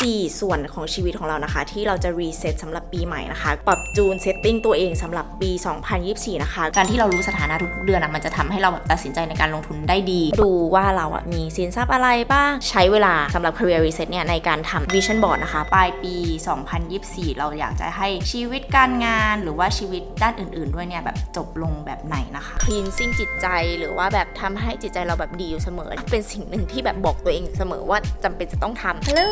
4 ส่วนของชีวิตของเรานะคะ ที่เราจะรีเซ็ตสำหรับปีใหม่นะคะ ปรับจูนเซตติ้งตัวเองสำหรับปี 2024 นะคะ การที่เรารู้สถานะทุกๆเดือนอะมันจะทำให้เราแบบตัดสินใจในการลงทุนได้ดี ดูว่าเราอะมีสินทรัพย์อะไรบ้าง ใช้เวลาสำหรับ career reset เนี่ยในการทำ vision board นะคะ ปลายปี 2024 เราอยากจะให้ชีวิตการงานหรือว่าชีวิตด้านอื่น ๆ ด้วยเนี่ยแบบจบลงแบบไหนนะคะ cleansing จิตใจหรือว่าแบบทำให้จิตใจเราแบบดีอยู่เสมอ เป็นสิ่งหนึ่งที่แบบบอกตัวเองอยู่เสมอว่าจำเป็นจะต้องทำฮัลโหล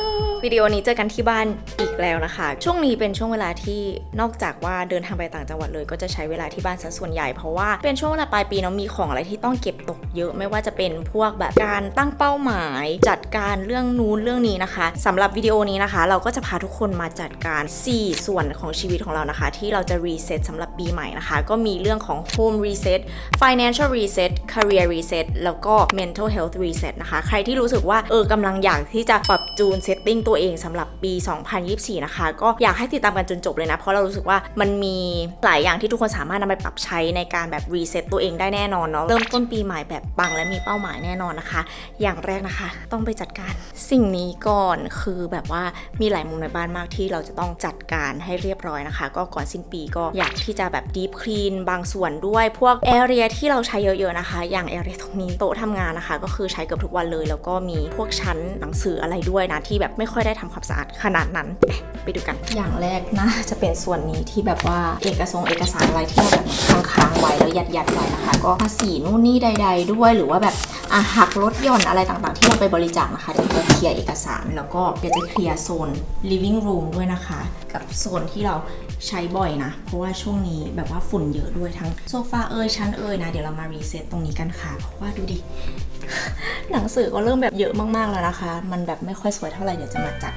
วิดีีโอนี้เจอกันที่บ้านอีกแล้วนะคะ ช่วงนี้เป็นช่วงเวลาที่นอกจากว่าเดินทางไปต่างจังหวัดเลย ก็จะใช้เวลาที่บ้านซะส่วนใหญ่เพราะว่าเป็นช่วงเวลาปลายปีเนาะมีของอะไรที่ต้องเก็บตกเยอะไม่ว่าจะเป็นพวกแบบการตั้งเป้าหมาย จัดการเรื่องนู้นเรื่องนี้นะคะสำหรับวิดีโอนี้นะคะ เราก็จะพาทุกคนมาจัดการ 4 ส่วนของชีวิตของเรานะคะ ที่เราจะรีเซ็ตสำหรับปีใหม่นะคะ ก็มีเรื่องของ home reset financial reset career reset แล้วก็ mental health reset นะคะ ใครที่รู้สึกว่าเออกำลังอยากที่จะปรับจูน setting ตัวเองสำหรับปี 2024 นะคะ ก็อยากให้ติดตามกันจนจบเลยนะ เพราะเรารู้สึกว่ามันมีหลายอย่างที่ทุกคนสามารถนำไปปรับใช้ในการแบบ reset ตัวเองได้แน่นอนเนาะเริ่มต้นปีใหม่แบบปังและมีเป้าหมายแน่นอนนะคะ อย่างแรกนะคะ ต้องไปจัดการสิ่งนี้ก่อนคือแบบว่ามีหลายมุมในบ้านมากที่เราจะต้องจัดการให้เรียบร้อยนะคะ ก็ก่อนสิ้นปีก็อยากที่จะแบบ deep clean บางส่วนด้วยพวก area ที่เราใช้เยอะๆนะคะ อย่าง area ตรงนี้โต๊ะทำงานนะคะ ก็คือใช้เกือบทุกวันเลย แล้วก็มีพวกชั้นหนังสืออะไรด้วยนะที่แบบไม่ค่อยได้ทำความสะอาดขนาดนั้นไปดูกัน อย่างแรกนะจะเป็นส่วนนี้ที่แบบว่าเอกสงเอกสารอะไรที่เราแบบค้างๆไว้แล้วยัดยัดไว้นะคะก็ภาษีนู่นนี่ใด ๆ ด้วยหรือว่าแบบอะหักลดหย่อนอะไรต่างๆ ที่เราไปบริจาคนะคะเดี๋ยวจะเคลียร์เอกสาร แล้วก็เดี๋ยวจะเคลียร์โซน living room ด้วยนะคะ กับโซนที่เรา ใช้บ่อยนะ เพราะว่าช่วงนี้แบบว่าฝุ่นเยอะด้วยทั้งโซฟาเอยชั้นเอยนะ เดี๋ยวเรามารีเซ็ตตรงนี้กันค่ะ เพราะว่าดูดิ หนังสือก็เริ่มแบบเยอะมากๆแล้วนะคะ มันแบบไม่ค่อยสวยเท่าไหร่เดี๋ยวจะมาจัด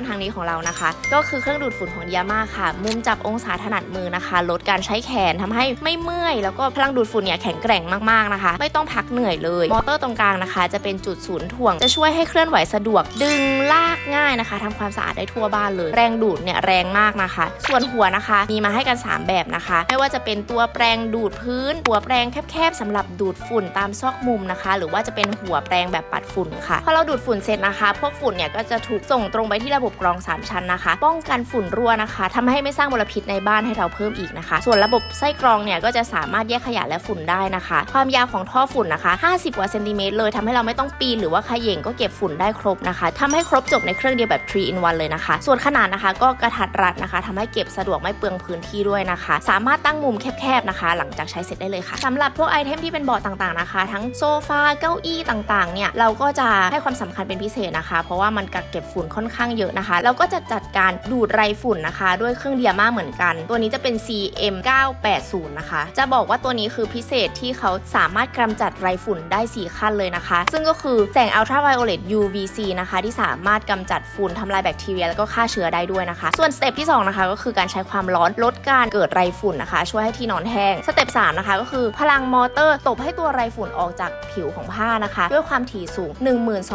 านทางนี้ของเรานะคะ ก็คือเครื่องดูดฝุ่นของดียามาค่ะ มุมจับองศาถนัดมือนะคะ ลดการใช้แขนทำให้ไม่เมื่อย แล้วก็พลังดูดฝุ่นเนี่ยแข็งแกร่งมากๆนะคะ ไม่ต้องพักเหนื่อยเลย มอเตอร์ตรงกลางนะคะ จะเป็นจุดศูนย์ถ่วง จะช่วยให้เคลื่อนไหวสะดวก ดึงลากง่ายนะคะทำความสะอาดได้ทั่วบ้านเลย แรงดูดเนี่ยแรงมากนะคะ ส่วนหัวนะคะ มีมาให้กัน 3 แบบนะคะ ไม่ว่าจะเป็นตัวแปรงดูดพื้น หัวแปรงแคบๆสำหรับดูดฝุ่นตามซอกมุมนะคะ หรือว่าจะเป็นหัวแปรงแบบปัดฝุ่นค่ะ พอเราดูดฝุ่นเสร็จนะคะ พวกฝุ่นเนี่ยก็จะถูกส่งตรงไปที่ระบบกรอง 3 ชั้นนะคะ ป้องกันฝุ่นรั่วนะคะทำให้ไม่สร้างมลพิษในบ้านให้เราเพิ่มอีกนะคะ ส่วนระบบไส้กรองเนี่ยก็จะสามารถแยกขยะและฝุ่นได้นะคะ ความยาวของท่อฝุ่นนะคะ 50 กว่าเซนติเมตรเลยทำให้เราไม่ต้องปีนหรือว่าขย่งก็เก็บฝุ่นได้ครบนะคะทำให้ครบจบในเครื่องเดียวแบบ 3 in 1 เลยนะคะ ส่วนขนาดนะคะก็กระทัดรัดนะคะทำให้เก็บสะดวกไม่เปลืองพื้นที่ด้วยนะคะ สามารถตั้งมุมแคบๆนะคะ หลังจากใช้เสร็จได้เลยค่ะสำหรับพวกไอเทมที่เป็นเบาะต่างๆนะคะ ทั้งโซฟาเก้าอี้ต่างๆเนี่ยเราก็จะให้ความสำคัญเป็นพิเศษนะคะ เพราะว่ามันกักเก็บฝุ่นค่อนข้างเยอะนะคะ แล้วก็จะจัดการดูดไรฝุ่นนะคะ ด้วยเครื่องเดียมาเหมือนกัน ตัวนี้จะเป็น CM 980นะคะ จะบอกว่าตัวนี้คือพิเศษที่เขาสามารถกำจัดไรฝุ่นได้ 4 ขั้นเลยนะคะ ซึ่งก็คือแสงอัลตราไวโอเลต UVC นะคะ ที่สามารถกำจัดฝุ่นทำลายแบคทีเรีย แล้วก็ฆ่าเชื้อได้ด้วยนะคะ ส่วนสเต็ปที่ 2 นะคะก็คือการใช้ความร้อนลดการเกิดไรฝุ่นนะคะ ช่วยให้ที่นอนแห้งสเต็ป3นะคะก็คือพลังมอเตอร์ตบให้ตัวไรฝุ่นออกจากผิวของผ้านะคะ ด้วยความถี่สูง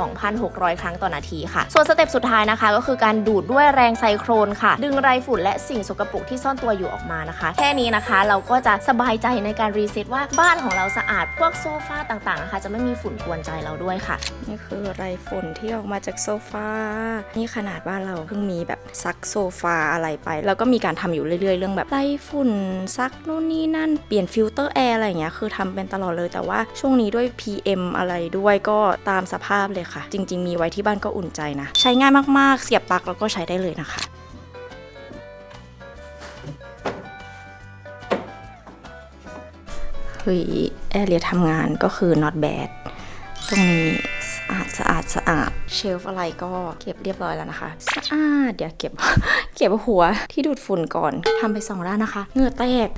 12,600 ครั้งต่อนาทีค่ะ ส่วนสเต็ปสุดท้ายนะคะก็คือการดูดด้วยแรงไซโครนค่ะ ดึงไรฝุ่นและสิ่งสกปรกที่ซ่อนตัวอยู่ออกมานะคะ แค่นี้นะคะเราก็จะสบายใจในการรีเซ็ตว่าบ้านของเราสะอาดพวกโซฟาต่างๆนะคะจะไม่มีฝุ่นกวนใจเราด้วยค่ะ นี่คือไรฝุ่นที่ออกมาจากโซฟานี่ขนาดบ้านเราเพิ่งมีแบบซักโซฟาอะไรไป แล้วก็มีการทำอยู่เรื่อย ๆ เรื่องแบบไรฝุ่นซักนู่นนี่นั่นเปลี่ยนฟิลเตอร์แอร์อะไรอย่างเงี้ยคือทำเป็นตลอดเลยแต่ว่าช่วงนี้ด้วย PM อะไรด้วยก็ตามสภาพเลยค่ะ จริง ๆ มีไว้ที่บ้านก็อุ่นใจนะ ใช้ง่ายมากๆเสียบปลั๊กแล้วก็ใช้ได้เลยนะคะ เฮ้ยแอร์เรียทำงานก็คือ not bad ตรงนี้สะอาดสะอาดสะอาดเชลฟ์อะไรก็เก็บเรียบร้อยแล้วนะคะ สะอาดเดี๋ยวเก็บ เก็บหัวที่ดูดฝุ่นก่อนทำไปสองด้านนะคะเงือแตก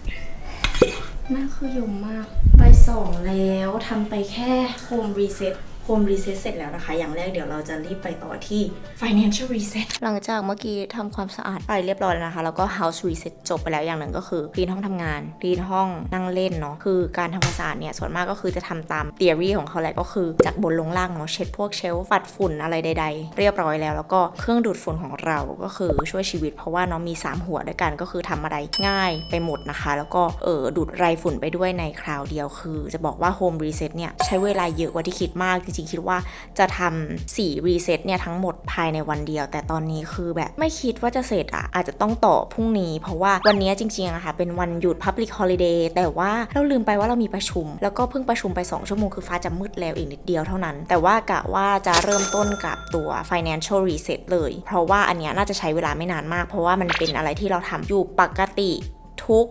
นั่นคือยมมาก ไปสองแล้วทำไปแค่โฮมรีเซ็ต Home Reset เสร็จแล้วนะคะ อย่างแรกเดี๋ยวเราจะรีบไปต่อที่ Financial Reset หลังจากเมื่อกี้ทำความสะอาดไปเรียบร้อยแล้วนะคะ แล้วก็ house reset จบไปแล้วอย่างหนึ่งก็คือคลีนห้องทำงานคลีนห้องนั่งเล่นเนาะคือการทำความสะอาดเนี่ยส่วนมากก็คือจะทำตาม theory ของเขาแหละก็คือจากบนลงล่างเนาะเช็ดพวกเชลฟ์ปัดฝุ่นอะไรใด ๆ เรียบร้อยแล้ว แล้วก็เครื่องดูดฝุ่นของเราก็คือช่วยชีวิต เพราะว่าเนาะมี 3 หัวด้วยกันก็คือทำอะไรง่ายไปหมดนะคะ แล้วก็เออดูดไรฝุ่นไปด้วยในคราวเดียวคือ จะบอกว่า home reset เนี่ยใช้เวลาเยอะกว่าที่คิดมากจริงๆ คิดว่าจะทำ4 reset เนี่ยทั้งหมดภายในวันเดียว แต่ตอนนี้คือแบบไม่คิดว่าจะเสร็จอะอาจจะต้องต่อพรุ่งนี้ เพราะว่าวันนี้จริงๆอะค่ะเป็นวันหยุด public holiday แต่ว่าเราลืมไปว่าเรามีประชุม แล้วก็เพิ่งประชุมไป 2 ชั่วโมงคือฟ้าจะมืดแล้วอีกนิดเดียวเท่านั้น แต่ว่ากะว่าจะเริ่มต้นกับตัว financial reset เลย เพราะว่าอันเนี้ยน่าจะใช้เวลาไม่นานมาก เพราะว่ามันเป็นอะไรที่เราทำอยู่ปกติทุก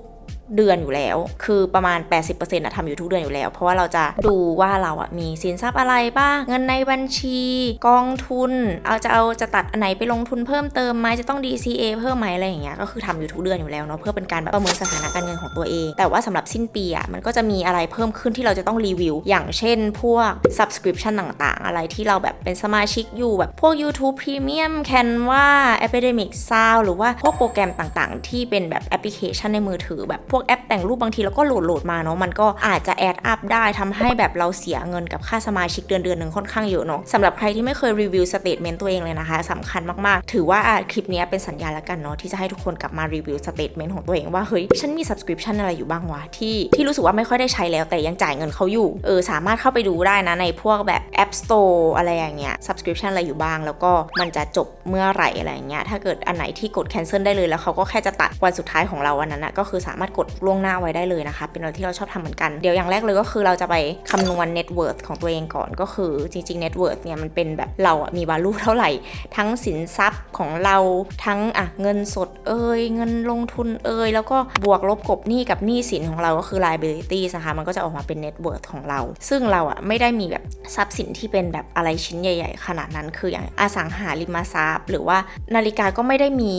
เดือนอยู่แล้ว คือประมาณ 80%อนะทำอยู่ทุกเดือนอยู่แล้ว เพราะว่าเราจะดูว่าเราอะมีสินทรัพย์อะไรบ้าง เงินในบัญชี กองทุน เอาจะเอาจะตัดอันไหนไปลงทุนเพิ่มเติมไหมจะต้อง DCA เพิ่มไหมอะไรอย่างเงี้ย ก็คือทำอยู่ทุกเดือนอยู่แล้วเนาะ เพื่อเป็นการแบบประเมินสถานะการเงินของตัวเอง แต่ว่าสำหรับสิ้นปีอะมันก็จะมีอะไรเพิ่มขึ้นที่เราจะต้องรีวิว อย่างเช่น พวก subscription ต่างๆ อะไรที่เราแบบเป็นสมาชิกอยู่แบบพวก YouTube Premium Canva Epidemic Sound หรือว่าพวกโปรแกรมต่างๆ ที่เป็นแบบแอปพลิเคชันในมือถือแบบพววกแอปแต่งรูปบางทีเราก็โหลดโหลดมาเนาะมันก็อาจจะแอดอัพได้ทำให้แบบเราเสียเงินกับค่าสมาชิกเดือนเดือนหนึ่งค่อนข้างเยอะเนาะสำหรับใครที่ไม่เคยรีวิวสเตทเมนต์ตัวเองเลยนะคะสำคัญมากๆ ถือว่าคลิปนี้เป็นสัญญาณแล้วกันเนาะที่จะให้ทุกคนกลับมารีวิวสเตทเมนต์ของตัวเองว่าเฮ้ยฉันมี subscription อะไรอยู่บ้างวะที่ที่รู้สึกว่าไม่ค่อยได้ใช้แล้วแต่ยังจ่ายเงินเขาอยู่เออสามารถเข้าไปดูได้นะในพวกแบบ App Store อะไรอย่างเงี้ย subscription อะไรอยู่บ้าง แล้วก็มันจะจบเมื่อไหร่อะไรอย่างเงี้ยถ้าเกิดอันไหนที่กด cancel ได้เลยแล้วเขาก็แค่จะตัดวันสุดท้ายของเราวันนั้นนะก็คือสามารถกดล่วงหน้าไว้ได้เลยนะคะ เป็นอะไรที่เราชอบทำเหมือนกัน เดี๋ยวอย่างแรกเลยก็คือเราจะไปคำนวณ net worth ของตัวเองก่อนก็คือจริงๆ net worth เนี่ยมันเป็นแบบเราอะมี value เท่าไหร่ ทั้งสินทรัพย์ของเราทั้งอะเงินสดเอ่ยเงินลงทุนเอ่ยแล้วก็บวกลบกบหนี้กับหนี้สินของเราก็คือ liability นะคะมันก็จะออกมาเป็น net worth ของเรา ซึ่งเราอะไม่ได้มีแบบทรัพย์สินที่เป็นแบบอะไรชิ้นใหญ่ ๆ ขนาดนั้นคืออย่างอสังหาริมทรัพย์ หรือว่านาฬิกาก็ไม่ได้มี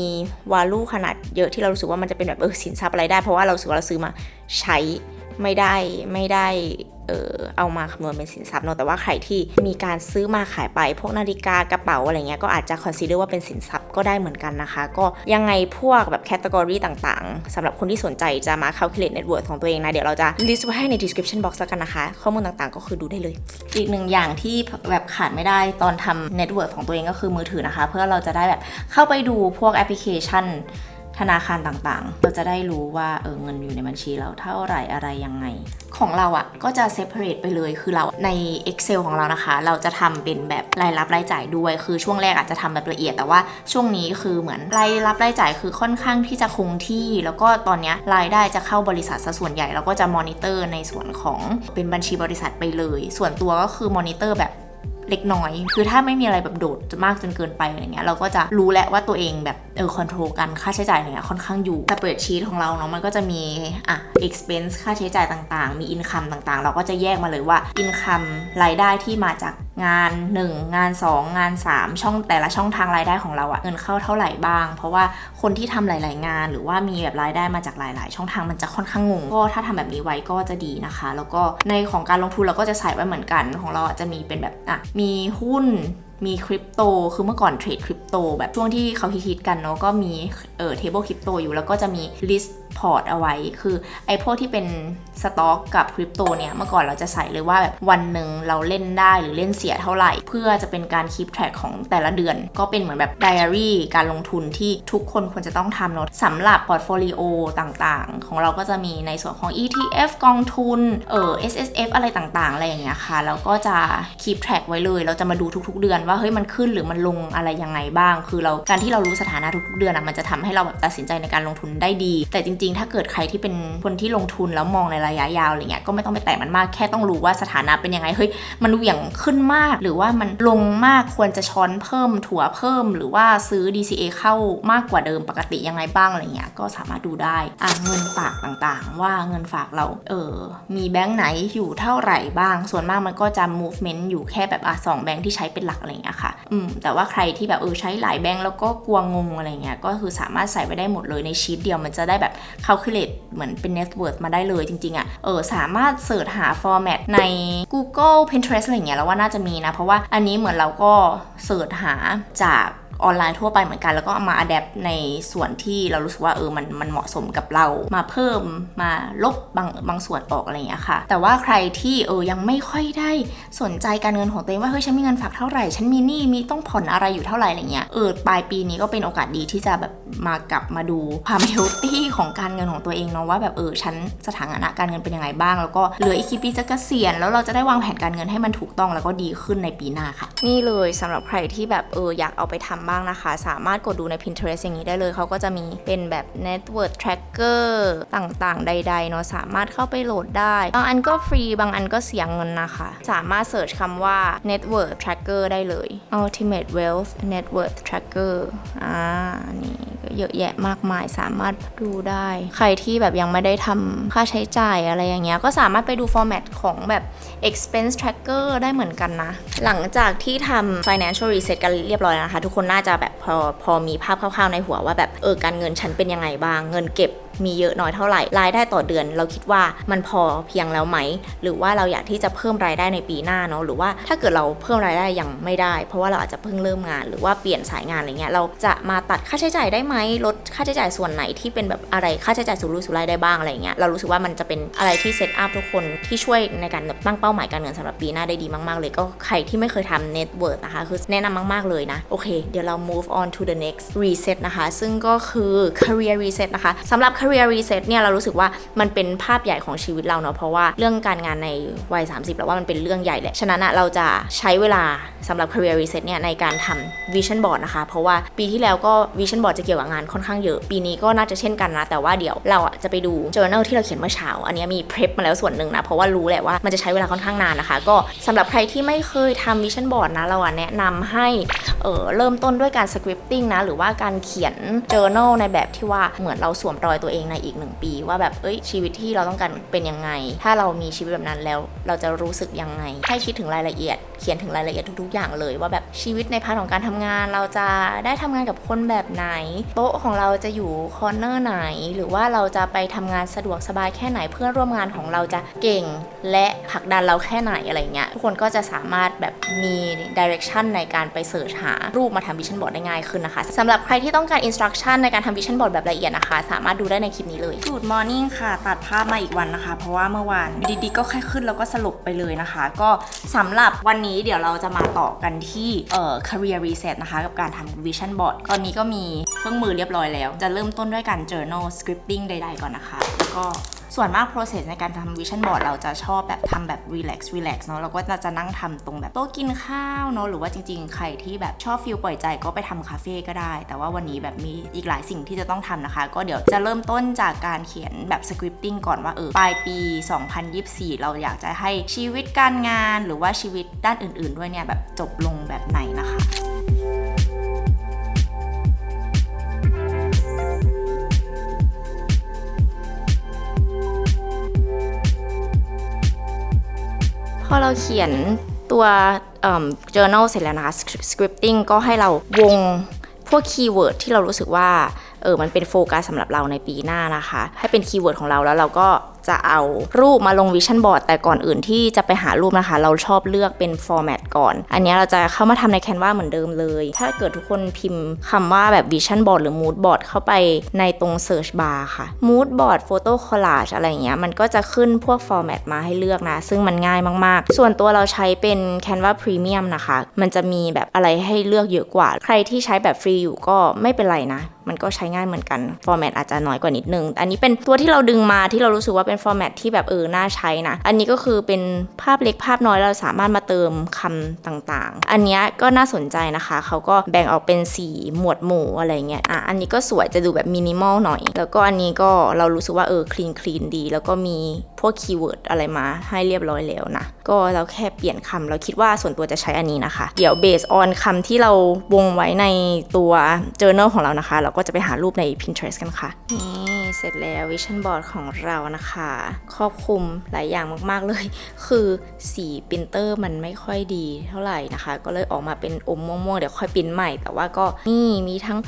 value ขนาดเยอะที่เรารู้สึกว่ามันจะเป็นแบบเออสินทรัพย์อะไรได้เพราะว่าเรารู้สึกว่าเราซื้อมาใช้ไม่ได้ไม่ได้เออเอามาคำนวณเป็นสินทรัพย์เนอะแต่ว่าใครที่มีการซื้อมาขายไป พวกนาฬิกากระเป๋าอะไรเงี้ยก็อาจจะ consider ว่าเป็นสินทรัพย์ก็ได้เหมือนกันนะคะ ก็ยังไงพวกแบบแคตตากรีต่างๆสำหรับคนที่สนใจจะมา calculate net worth ของตัวเองนะ เดี๋ยวเราจะ list ไว้ให้ใน description box กันนะคะ ข้อมูลต่างๆ ก็คือดูได้เลย อีกหนึ่งอย่างที่แบบขาดไม่ได้ตอนทำ net worth ของตัวเองก็คือมือถือนะคะ เพื่อเราจะได้แบบเข้าไปดูพวกแอปพลิเคชัน ธนาคารต่างๆ เราจะได้รู้ว่าเออเงินอยู่ในบัญชีเราเท่าไหร่อะไรยังไง ของเราอะ่ะก็จะ separate ไปเลยคือเราใน Excel ของเรานะคะ เราจะทำเป็นแบบรายรับรายจ่ายด้วย คือช่วงแรกอาจจะทำแบบละเอียด แต่ว่าช่วงนี้คือเหมือนรายรับรายจ่ายคือค่อนข้างที่จะคงที่ แล้วก็ตอนเนี้ยรายได้จะเข้าบริษัทซะส่วนใหญ่เราก็จะมอนิเตอร์ในส่วนของเป็นบัญชีบริษัทไปเลย ส่วนตัวก็คือมอนิเตอร์แบบ เล็กน้อย คือถ้าไม่มีอะไรแบบโดดจะมากจนเกินไปอะไรเงี้ยเราก็จะรู้แล้วว่าตัวเองแบบเออคอนโทรลกันค่าใช้จ่ายเนี้ยค่อนข้างอยู่สเปิดชีตของเราเนาะมันก็จะมีอะ expense ค่าใช้จ่ายต่างๆ มี income ต่างๆ เราก็จะแยกมาเลยว่า income รายได้ที่มาจาก งาน 1 งาน 2 งาน 3 ช่องแต่ละช่องทางรายได้ของเราอะเงินเข้าเท่าไหร่บ้าง เพราะว่าคนที่ทำหลาย ๆ งาน หรือว่ามีแบบรายได้มาจากหลาย ๆ ช่องทางมันจะค่อนข้างงงก็ถ้าทำแบบนี้ไว้ก็จะดีนะคะ แล้วก็ในของการลงทุนเราก็จะใส่ไว้เหมือนกันของเราจะมีเป็นแบบอะมีหุ้นมีคริปโต คือเมื่อก่อนเทรดคริปโตแบบช่วงที่เขาฮิตๆกันเนาะ ก็มีเอ่อเทเบิลคริปโตอยู่ แล้วก็จะมีลิสต์ พอร์ตเอาไว้ คือไอ้พวกที่เป็นสต็อกกับคริปโตเนี่ย เมื่อก่อนเราจะใส่เลยว่าแบบวันหนึ่งเราเล่นได้หรือเล่นเสียเท่าไหร่ เพื่อจะเป็นการคีปแทร็กของแต่ละเดือน ก็เป็นเหมือนแบบไดอารี่การลงทุนที่ทุกคนควรจะต้องทำเนาะสำหรับพอร์ตโฟลิโอต่างๆ ของเราก็จะมีในส่วนของ ETF กองทุนเออ S S F อะไรต่างๆ อะไรอย่างเงี้ยค่ะ แล้วก็จะคีปแทร็กไว้เลย เราจะมาดูทุกๆ เดือนว่าเฮ้ยมันขึ้นหรือมันลงอะไรยังไงบ้าง คือเราการที่เรารู้สถานะทุกๆเดือนอะมันจะทำให้เราแบบตัดสินใจในการลงทุนได้ดี แต่จริงๆ ถ้าเกิดใครที่เป็นคนที่ลงทุนแล้วมองในระยะยาวอะไรเงี้ยก็ไม่ต้องไปแตะมันมากแค่ต้องรู้ว่าสถานะเป็นยังไงเฮ้ยมันเหวี่ยงขึ้นมาก หรือว่ามันลงมากควรจะช้อนเพิ่มถั่วเพิ่ม หรือว่าซื้อ DCA เข้ามากกว่าเดิมปกติยังไงบ้างอะไรเงี้ยก็สามารถดูได้อะเงินฝากต่างๆ ว่าเงินฝากเราเออมีแบงค์ไหนอยู่เท่าไหร่บ้าง ส่วนมากมันก็จะ movement อยู่แค่แบบอะสองแบงค์ที่ใช้เป็นหลักอะไรเงี้ยค่ะอืมแต่ว่าใครที่แบบเออใช้หลายแบงค์แล้วก็กลัวงงอะไรเงี้ยก็คือสามารถใส่ไว้ได้หมดเลยในชีตเดียวมันจะได้แบบ calculate เหมือนเป็น net worth มาได้เลยจริงๆอะ่ะเออสามารถเสิร์ชหา format ใน Google Pinterest อะไรเงี้ยแล้วว่าน่าจะมีนะ เพราะว่าอันนี้เหมือนเราก็เสิร์ชหาจาก ออนไลน์ทั่วไปเหมือนกัน แล้วก็เอามาอัดแอปในส่วนที่เรารู้สึกว่าเออมันมันเหมาะสมกับเรา มาเพิ่มมาลบบางบางส่วนออกอะไรอย่างเงี้ยค่ะ แต่ว่าใครที่เออยังไม่ค่อยได้สนใจการเงินของตัวเองว่าเฮ้ยฉันมีเงินฝากเท่าไหร่ ฉันมีหนี้มีต้องผ่อนอะไรอยู่เท่าไหร่อะไรเงี้ยเออปลายปีนี้ก็เป็นโอกาสดีที่จะแบบมากลับมาดูความเฮลตี้ของการเงินของตัวเองเนาะว่าแบบเออฉันสถานะการเงินเป็นยังไงบ้าง แล้วก็เหลืออีกกี่ปีจะเกษียณแล้วเราจะได้วางแผนการเงินให้มันถูกต้องแล้วก็ดีขึ้นในปีหน้าค่ะ นี่เลยสำหรับใครที่แบบเอออยากเอาไปทำบ้างนะคะ สามารถกดดูใน Pinterest อย่างนี้ได้เลยเขาก็จะมีเป็นแบบ net worth tracker ต่างๆ ใดๆเนาะสามารถเข้าไปโหลดได้ บางอันก็ฟรี บางอันก็เสียเงินนะคะ สามารถเสิร์ชคำว่า net worth tracker ได้เลย ultimate wealth net worth tracker อ่านี่เยอะแยะมากมายสามารถดูได้ ใครที่แบบยังไม่ได้ทำค่าใช้จ่ายอะไรอย่างเงี้ยก็สามารถไปดูฟอร์แมตของแบบ expense tracker ได้เหมือนกันนะ หลังจากที่ทำ financial reset กันเรียบร้อยนะคะ ทุกคนน่าจะแบบพอพอมีภาพคร่าวๆในหัวว่าแบบเออการเงินฉันเป็นยังไงบ้าง เงินเก็บ มีเยอะน้อยเท่าไหร่รายได้ต่อเดือน เราคิดว่ามันพอเพียงแล้วไหม หรือว่าเราอยากที่จะเพิ่มรายได้ในปีหน้าเนาะหรือว่าถ้าเกิดเราเพิ่มรายได้ยังไม่ได้ เพราะว่าเราอาจจะเพิ่งเริ่มงาน หรือว่าเปลี่ยนสายงานอะไรเงี้ยเราจะมาตัดค่าใช้จ่ายได้ไหมลดค่าใช้จ่ายส่วนไหนที่เป็นแบบอะไรค่าใช้จ่ายสุรุ่ยสุร่ายได้บ้างอะไรเงี้ยเรารู้สึกว่ามันจะเป็นอะไรที่เซตอัพทุกคนที่ช่วยในการแบบตั้งเป้าหมายการเงินสำหรับปีหน้าได้ดีมากๆเลยก็ใครที่ไม่เคยทำ net worth นะคะคือแนะนำมากๆเลยนะโอเคเดี๋ยวเรา move on to the next reset นะคะ ซึ่งก็คือ career reset นะคะสำหรับ career Career reset เนี่ยเรารู้สึกว่ามันเป็นภาพใหญ่ของชีวิตเราเนาะเพราะว่าเรื่องการงานในวัย 30 แล้วว่ามันเป็นเรื่องใหญ่แหละ ฉะนั้นอะเราจะใช้เวลาสำหรับ career reset เนี่ยในการทำ vision board นะคะ เพราะว่าปีที่แล้วก็ vision board จะเกี่ยวกับงานค่อนข้างเยอะ ปีนี้ก็น่าจะเช่นกันนะ แต่ว่าเดี๋ยวเราอะจะไปดู journal ที่เราเขียนเมื่อเช้า อันนี้มี prep มาแล้วส่วนหนึ่งนะ เพราะว่ารู้แหละว่ามันจะใช้เวลาค่อนข้างนานนะคะ ก็สำหรับใครที่ไม่เคยทำ vision board นะ เราอะแนะนำให้เออเริ่มต้นด้วยการ scripting นะ หรือว่าการเขียน journal ในแบบที่ว่าเหมือนเราสวมรอยตัวเององในอีกหนึ่งปี ว่าแบบเอ้ยชีวิตที่เราต้องการเป็นยังไง ถ้าเรามีชีวิตแบบนั้นแล้วเราจะรู้สึกยังไง ให้คิดถึงรายละเอียด เขียนถึงรายละเอียดทุก ๆ อย่างเลย ว่าแบบชีวิตในพาร์ทของการทำงาน เราจะได้ทำงานกับคนแบบไหนโต๊ะของเราจะอยู่คอร์เนอร์ไหน หรือว่าเราจะไปทำงานสะดวกสบายแค่ไหนเพื่อนร่วมงานของเราจะเก่งและผลักดันเราแค่ไหนอะไรเงี้ยทุกคนก็จะสามารถแบบมี direction ในการไปเสิร์ชหารูปมาทำ vision board ได้ง่ายขึ้นนะคะสำหรับใครที่ต้องการ instruction ในการทำ vision board แบบละเอียดนะคะ สามารถดูได้ในคลิปนี้เลยสูตรมอร์นิ่งค่ะ ตัดภาพมาอีกวันนะคะ เพราะว่าเมื่อวานดีๆก็แค่ขึ้นแล้วก็สลบไปเลยนะคะ ก็สำหรับวันนี้เดี๋ยวเราจะมาต่อกันที่เอ่อ career reset นะคะ กับการทำ vision board ตอนนี้ก็มีเครื่องมือเรียบร้อยแล้ว จะเริ่มต้นด้วยการ journal scripting ใด ๆ ก่อนนะคะ แล้วก็ ส่วนมาก process ในการทำ vision board เราจะชอบแบบทำแบบ relax relax เนาะเราก็จะนั่งทำตรงแบบโต๊ะกินข้าวเนาะหรือว่าจริง ๆ ใครที่แบบชอบฟิลปล่อยใจก็ไปทำคาเฟ่ก็ได้ แต่ว่าวันนี้แบบมีอีกหลายสิ่งที่จะต้องทำนะคะ ก็เดี๋ยวจะเริ่มต้นจากการเขียนแบบ scripting ก่อนว่าเออปลายปี 2024 เราอยากจะให้ชีวิตการงานหรือว่าชีวิตด้านอื่น ๆ ด้วยเนี่ยแบบจบลงแบบไหนนะคะ พอเราเขียนตัว journal เสร็จแล้วนะคะ scripting ก็ให้เราวงพวกคีย์เวิร์ดที่เรารู้สึกว่าเออมันเป็นโฟกัสสำหรับเราในปีหน้านะคะ ให้เป็นคีย์เวิร์ดของเราแล้วเราก็ จะเอารูปมาลงวิชั่นบอร์ดแต่ก่อนอื่นที่จะไปหารูปนะคะ เราชอบเลือกเป็นฟอร์แมตก่อน อันนี้เราจะเข้ามาทำใน Canva เหมือนเดิมเลย ถ้าเกิดทุกคนพิมพ์คำว่าแบบวิชั่นบอร์ดหรือมูดบอร์ดเข้าไปในตรง Search Bar ค่ะมูดบอร์ดโฟโต้คอลลาจอะไรเงี้ยมันก็จะขึ้นพวกฟอร์แมตมาให้เลือกนะ ซึ่งมันง่ายมากๆ ส่วนตัวเราใช้เป็น Canva Premium นะคะ มันจะมีแบบอะไรให้เลือกเยอะกว่า ใครที่ใช้แบบฟรีอยู่ก็ไม่เป็นไรนะมันก็ใช้ง่ายเหมือนกัน ฟอร์แมตอาจจะน้อยกว่านิดนึง อันนี้เป็นตัวที่เราดึงมาที่เรารู้สึกว่าเป็นฟอร์แมตที่แบบเออน่าใช้นะ อันนี้ก็คือเป็นภาพเล็กภาพน้อยเราสามารถมาเติมคำต่างๆ อันนี้ก็น่าสนใจนะคะ เขาก็แบ่งออกเป็นสีหมวดหมู่อะไรเงี้ย อะ อันนี้ก็สวยจะดูแบบมินิมอลหน่อย แล้วก็อันนี้ก็เรารู้สึกว่าเออคลีนคลีนดี แล้วก็มีพวกคีย์เวิร์ดอะไรมาให้เรียบร้อยแล้วนะ ก็เราแค่เปลี่ยนคำเราคิดว่าส่วนตัวจะใช้อันนี้นะคะ เดี๋ยว based on คำที่เราวงไว้ในตัว journal ของเรานะคะ เราก็จะไปหารูปใน Pinterest กันค่ะ นี่เสร็จแล้ว vision board ของเรานะคะ ครอบคลุมหลายอย่างมาก ๆ เลย คือสีปรินเตอร์มันไม่ค่อยดีเท่าไหร่นะคะ ก็เลยออกมาเป็นอมม่วงๆเดี๋ยวค่อยปรินใหม่ แต่ว่าก็นี่มีทั้ง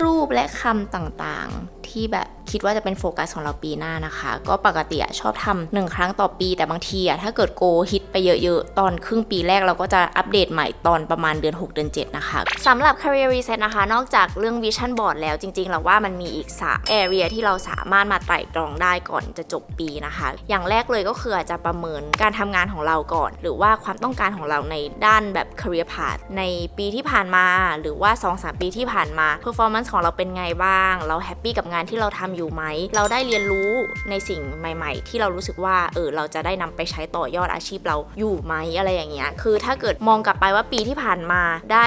รูปและคำต่างๆ ที่แบบคิดว่าจะเป็นโฟกัสของเราปีหน้านะคะ ก็ปกติชอบทำหนึ่งครั้งต่อปี แต่บางทีอะถ้าเกิดโกฮิตไปเยอะๆ ตอนครึ่งปีแรกเราก็จะอัปเดตใหม่ตอนประมาณเดือน 6 เดือน 7 นะคะสำหรับ career reset นะคะ นอกจากเรื่อง vision board แล้วจริงๆ เราว่ามันมีอีก 3 area ที่เราสามารถมาไตร่ตรองได้ก่อนจะจบปีนะคะ อย่างแรกเลยก็คืออาจจะประเมินการทำงานของเราก่อน หรือว่าความต้องการของเราในด้านแบบ career path ในปีที่ผ่านมา หรือว่า 2-3 ปีที่ผ่านมา performance ของเราเป็นไงบ้าง เราแฮปปี้กับงานที่เราทำอยู่ไหม เราได้เรียนรู้ในสิ่งใหม่ ๆ ที่เรารู้สึกว่า เออ เราจะได้นำไปใช้ต่อยอดอาชีพเราอยู่ไหมอะไรอย่างเงี้ย คือถ้าเกิดมองกลับไปว่าปีที่ผ่านมาได้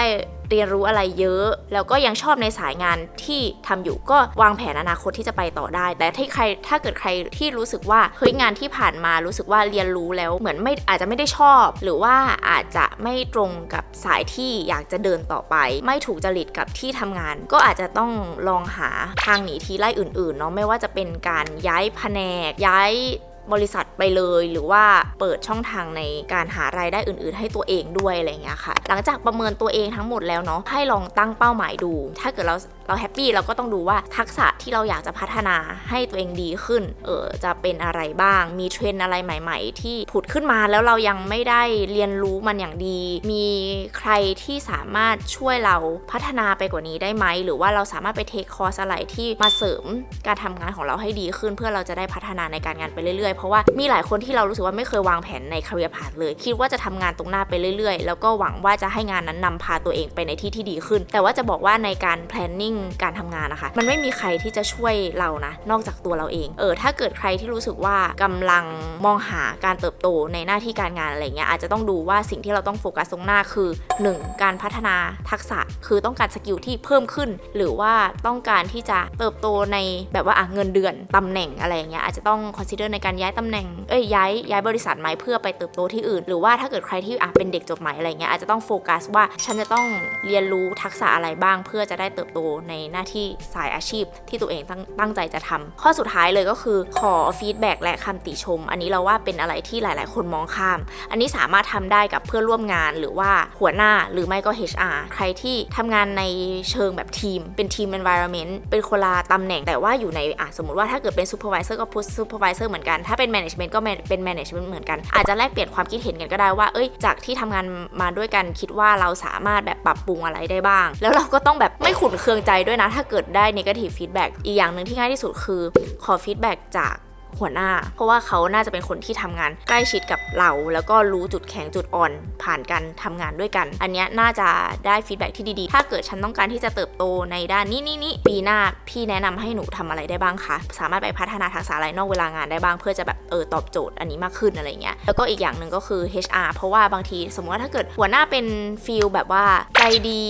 เรียนรู้อะไรเยอะ แล้วก็ยังชอบในสายงานที่ทำอยู่ก็วางแผนอนาคตที่จะไปต่อได้ แต่ถ้าใครถ้าเกิดใครที่รู้สึกว่าเฮ้ยงานที่ผ่านมารู้สึกว่าเรียนรู้แล้วเหมือนไม่อาจจะไม่ได้ชอบ หรือว่าอาจจะไม่ตรงกับสายที่อยากจะเดินต่อไป ไม่ถูกจริตกับที่ทำงาน ก็อาจจะต้องลองหาทางหนีทีไล่อื่นๆเนาะไม่ว่าจะเป็นการย้ายแผนกย้าย บริษัทไปเลย หรือว่าเปิดช่องทางในการหารายได้อื่น ๆ ให้ตัวเองด้วยอะไรเงี้ยค่ะ หลังจากประเมินตัวเองทั้งหมดแล้วเนาะให้ลองตั้งเป้าหมายดู ถ้าเกิดเรา เราแฮปปี้เราก็ต้องดูว่าทักษะที่เราอยากจะพัฒนาให้ตัวเองดีขึ้น เออจะเป็นอะไรบ้าง มีเทรนอะไรใหม่ ๆ ที่ผุดขึ้นมาแล้วเรายังไม่ได้เรียนรู้มันอย่างดี มีใครที่สามารถช่วยเราพัฒนาไปกว่านี้ได้ไหม หรือว่าเราสามารถไปเทคคอร์สอะไรที่มาเสริมการทำงานของเราให้ดีขึ้น เพื่อเราจะได้พัฒนาในการงานไปเรื่อยๆ เพราะว่ามีหลายคนที่เรารู้สึกว่าไม่เคยวางแผนใน career path เลย คิดว่าจะทำงานตรงหน้าไปเรื่อยๆ แล้วก็หวังว่าจะให้งานนั้นนำพาตัวเองไปในที่ที่ดีขึ้น แต่ว่าจะบอกว่าในการ planning การทำงานนะคะ มันไม่มีใครที่จะช่วยเรานะ นอกจากตัวเราเอง เออ ถ้าเกิดใครที่รู้สึกว่ากำลังมองหาการเติบโตในหน้าที่การงานอะไรเงี้ยอาจจะต้องดูว่าสิ่งที่เราต้องโฟกัสตรงหน้าคือ 1. การพัฒนาทักษะคือต้องการสกิลที่เพิ่มขึ้น หรือว่าต้องการที่จะเติบโตในแบบว่าอะเงินเดือนตำแหน่งอะไรเงี้ยอาจจะต้อง consider ในการย้ายตำแหน่งเอ้ยย้ายย้ายบริษัทไหมเพื่อไปเติบโตที่อื่น หรือว่าถ้าเกิดใครที่อะเป็นเด็กจบใหม่อะไรเงี้ยอาจจะต้องโฟกัสว่าฉันจะต้องเรียนรู้ทักษะอะไรบ้าง เพื่อจะได้เติบโตในหน้าที่สายอาชีพที่ตัวเองตั้งตั้งใจจะทำข้อสุดท้ายเลยก็คือขอฟีดแบ็กและคำติชม อันนี้เราว่าเป็นอะไรที่หลาย ๆ คนมองข้าม อันนี้สามารถทำได้กับเพื่อนร่วมงานหรือว่าหัวหน้าหรือไม่ก็ HR ใครที่ทำงานในเชิงแบบทีม เป็นทีม environment เป็นคนละตำแหน่งแต่ว่าอยู่ในอะสมมติว่าถ้าเกิดเป็น supervisor ก็ post supervisor เหมือนกัน ถ้าเป็น management ก็เป็น management เหมือนกัน อาจจะแลกเปลี่ยนความคิดเห็นกันก็ได้ว่า เอ้ย จากที่ทำงานมาด้วยกันคิดว่าเราสามารถแบบปรับปรุงอะไรได้บ้าง แล้วเราก็ต้องแบบไม่ขุนเคืองใจด้วยนะ ถ้าเกิดได้ negative feedback อีกอย่างหนึ่งที่ง่ายที่สุดคือขอ feedback จาก หัวหน้า เพราะว่าเขาน่าจะเป็นคนที่ทำงานใกล้ชิดกับเรา แล้วก็รู้จุดแข็งจุดอ่อน ผ่านการทำงานด้วยกัน อันนี้น่าจะได้ฟีดแบ็ที่ดีๆ ถ้าเกิดฉันต้องการที่จะเติบโตในด้านนี้นี่นี่ปีหน้าพี่แนะนำให้หนูทำอะไรได้บ้างคะสามารถไปพัฒนาทักษะอะไรนอกเวลางานได้บ้าง เพื่อจะแบบเออตอบโจทย์อันนี้มากขึ้นอะไรเงี้ยแล้วก็อีกอย่างหนึ่งก็คือ HR เพราะว่าบางทีสมมติว่าถ้าเกิดหัวหน้าเป็นฟีลแบบว่าใจดี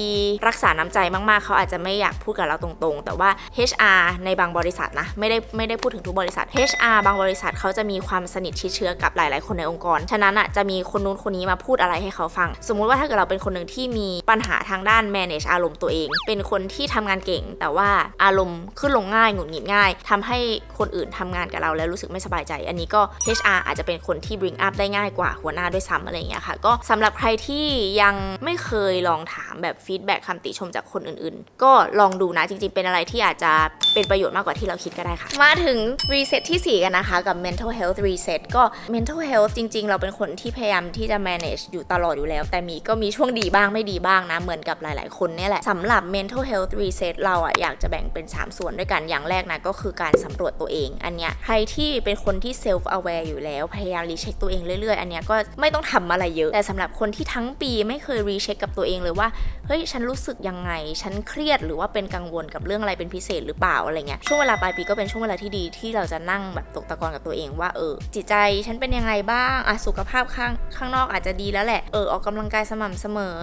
รักษาน้ำใจมากๆ เขาอาจจะไม่อยากพูดกับเราตรงๆ แต่ว่า HR ในบางบริษัทนะไม่ได้ไม่ได้พูดถึงทุกบริษัท HR บางบริษัทเขาจะมีความสนิทชิดเชื้อกับหลาย ๆ คนในองค์กร ฉะนั้นอะจะมีคนนู้นคนนี้มาพูดอะไรให้เขาฟัง สมมุติว่าถ้าเกิดเราเป็นคนหนึ่งที่มีปัญหาทางด้าน manage อารมณ์ตัวเอง เป็นคนที่ทำงานเก่ง แต่ว่าอารมณ์ขึ้นลงง่ายหงุดหงิดง่ายทำให้คนอื่นทำงานกับเราแล้วรู้สึกไม่สบายใจ อันนี้ก็ HR อาจจะเป็นคนที่ bring up ได้ง่ายกว่าหัวหน้าด้วยซ้ำอะไรอย่างเงี้ยค่ะ ก็สำหรับใครที่ยังไม่เคยลองถามแบบ feedback คำติชมจากคนอื่น ๆ ก็ลองดูนะจริง ๆ เป็นอะไรที่อาจจะเป็นประโยชน์มากกว่าที่เราคิดก็ได้ค่ะ มาถึง reset ที่4กันนะคะกับ mental health reset ก็ mental health จริง ๆ เราเป็นคนที่พยายามที่จะ manage อยู่ตลอดอยู่แล้ว แต่มีก็มีช่วงดีบ้างไม่ดีบ้างนะ เหมือนกับหลาย ๆ คนเนี่ยแหละสำหรับ mental health reset เราอะอยากจะแบ่งเป็น 3 ส่วนด้วยกันอย่างแรกนะก็คือการสำรวจตัวเอง อันเนี้ยใครที่เป็นคนที่ self aware อยู่แล้ว พยายามรีเช็คตัวเองเรื่อย ๆ อันเนี้ยก็ไม่ต้องทำอะไรเยอะ แต่สำหรับคนที่ทั้งปีไม่เคยรีเช็คกับตัวเองเลยว่าเฮ้ยฉันรู้สึกยังไง ฉันเครียดหรือว่าเป็นกังวลกับเรื่องอะไรเป็นพิเศษหรือเปล่าอะไรเงี้ยช่วงเวลาปลายปีก็เป็นช่วงเวลาที่ดีที่เราจะนั่งแบบตกตะกอนกับตัวเองว่าเออจิตใจฉันเป็นยังไงบ้างอะสุขภาพข้างข้างนอกอาจจะดีแล้วแหละเออออกกำลังกายสม่ำเสมอ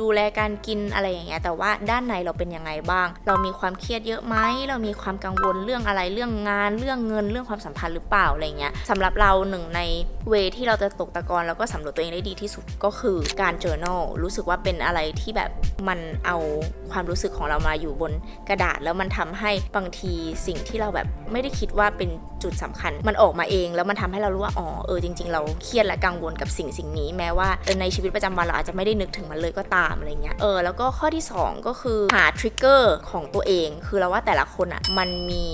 ดูแลการกินอะไรอย่างเงี้ยแต่ว่าด้านในเราเป็นยังไงบ้าง เรามีความเครียดเยอะไหมเรามีความกังวลเรื่องอะไรเรื่องงานเรื่องเงินเรื่องความสัมพันธ์หรือเปล่าอะไรเงี้ยสำหรับเราหนึ่งในเวที่เราจะตกตะกอนแล้วก็สำรวจตัวเองได้ดีที่สุดก็คือการ journal รู้สึกว่าเป็นอะไรที่แบบมันเอาความรู้สึกของเรามาอยู่บนกระดาษแล้วมันทำให้บางทีสิ่งที่เราแบบไม่ได้คิดว่าเป็นจุดสำคัญ มันออกมาเอง แล้วมันทำให้เรารู้ว่าอ๋อเออจริง ๆ เราเครียดและกังวลกับสิ่งสิ่งนี้ แม้ว่าออในชีวิตประจำวันเราอาจจะไม่ได้นึกถึงมันเลยก็ตามอะไรเงี้ยเออแล้วก็ข้อที่สองก็คือหาทริกเกอร์ของตัวเอง คือเราว่าแต่ละคนอะมันมี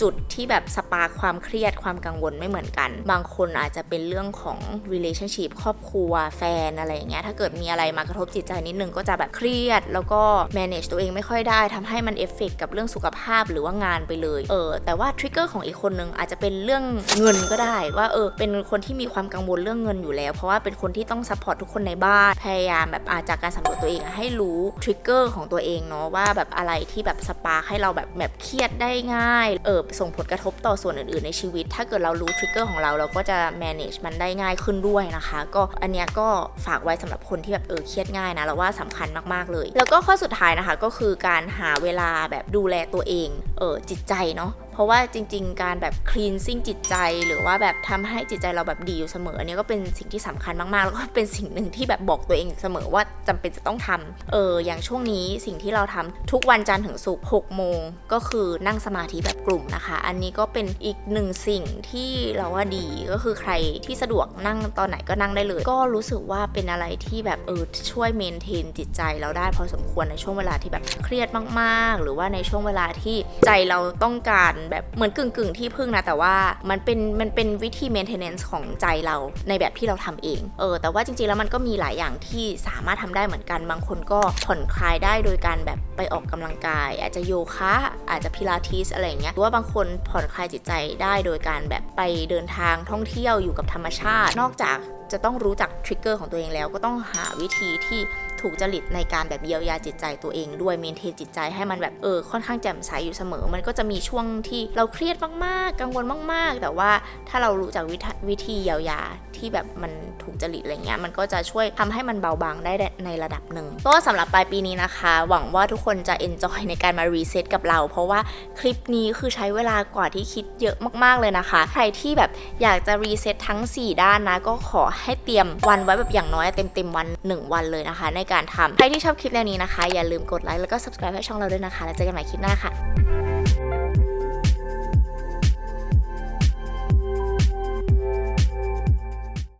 จุดที่แบบสปาร์ความเครียดความกังวลไม่เหมือนกัน บางคนอาจจะเป็นเรื่องของ relationship ครอบครัวแฟนอะไรอย่างเงี้ยถ้าเกิดมีอะไรมากระทบจิตใจนิดนึงก็จะแบบเครียด แล้วก็ manage ตัวเองไม่ค่อยได้ทำให้มันเอฟเฟกกับเรื่องสุขภาพหรือว่างานไปเลยเออแต่ว่าทริกเกอร์ของอีกคนนึงอาจจะเป็นเรื่องเงินก็ได้ว่าเออเป็นคนที่มีความกังวลเรื่องเงินอยู่แล้ว เพราะว่าเป็นคนที่ต้องซัพพอร์ตทุกคนในบ้านพยายามแบบอาจากการสำรวจตัวเองให้รู้ทริกเกอร์ของตัวเองเนาะว่าแบบอะไรที่แบบสปาร์ให้เราแบบแบบเครียดได้ง่ายเออส่งผลกระทบต่อส่วนอื่นๆ ในชีวิต ถ้าเกิดเรารู้ทริกเกอร์ของเรา เราก็จะ manage มันได้ง่ายขึ้นด้วยนะคะ ก็อันเนี้ยก็ฝากไว้สำหรับคนที่แบบเออเครียดง่ายนะเราว่าสำคัญมากๆเลย แล้วก็ข้อสุดท้ายนะคะก็คือการหาเวลาแบบดูแลตัวเองเออจิตใจเนาะ ราะว่าจริง ๆ การแบบ cleansing จิตใจ หรือว่าแบบทำให้จิตใจเราแบบดีอยู่เสมออันนี้ก็เป็นสิ่งที่สำคัญมากๆ แล้วก็เป็นสิ่งหนึ่งที่แบบบอกตัวเองเสมอว่าจำเป็นจะต้องทำเอออย่างช่วงนี้สิ่งที่เราทำทุกวันจันทร์ถึงศุกร์6โมงก็คือนั่งสมาธิแบบกลุ่มนะคะ อันนี้ก็เป็นอีกหนึ่งสิ่งที่เราว่าดีก็คือใครที่สะดวกนั่งตอนไหนก็นั่งได้เลย ก็รู้สึกว่าเป็นอะไรที่แบบเออช่วยเมนเทนจิตใจเราได้พอสมควรในช่วงเวลาที่แบบเครียดมาก ๆ หรือว่าในช่วงเวลาที่ใจเราต้องการแบบเหมือนกึ่งกึ่งที่พึ่งนะ แต่ว่ามันเป็นมันเป็นวิธี maintenance ของใจเราในแบบที่เราทำเองเออแต่ว่าจริงๆแล้วมันก็มีหลายอย่างที่สามารถทำได้เหมือนกันบางคนก็ผ่อนคลายได้โดยการแบบไปออกกำลังกาย อาจจะโยคะอาจจะพิลาทิสอะไรเงี้ยหรือว่าบางคนผ่อนคลายจิตใจได้โดยการแบบไปเดินทางท่องเที่ยวอยู่กับธรรมชาติ นอกจากจะต้องรู้จักทริกเกอร์ของตัวเองแล้วก็ต้องหาวิธีที่ ถูกจริตในการแบบเยียวยาจิตใจตัวเองด้วยเมนเทนจิตใจให้มันแบบเออค่อนข้างแจ่มใสอยู่เสมอ มันก็จะมีช่วงที่เราเครียดมากๆ กังวลมาก ๆ แต่ว่าถ้าเรารู้จักวิธวิธีเยียวยา ที่แบบมันถูกจริตอะไรเงี้ยมันก็จะช่วยทำให้มันเบาบางได้ในระดับหนึ่งก็สำหรับปลายปีนี้นะคะ หวังว่าทุกคนจะ enjoy ในการมารีเซ็ตกับเรา เพราะว่าคลิปนี้คือใช้เวลากว่าที่คิดเยอะมากๆเลยนะคะ ใครที่แบบอยากจะรีเซ็ตทั้ง 4 ด้านนะ ก็ขอให้เตรียมวันไว้แบบอย่างน้อยเต็มๆวัน 1 วันเลยนะคะ ในการทำใครที่ชอบคลิปแนวนี้นะคะ อย่าลืมกดไลค์แล้วก็ subscribe ให้ช่องเราด้วยนะคะ แล้วเจอกันใหม่คลิปหน้าค่ะ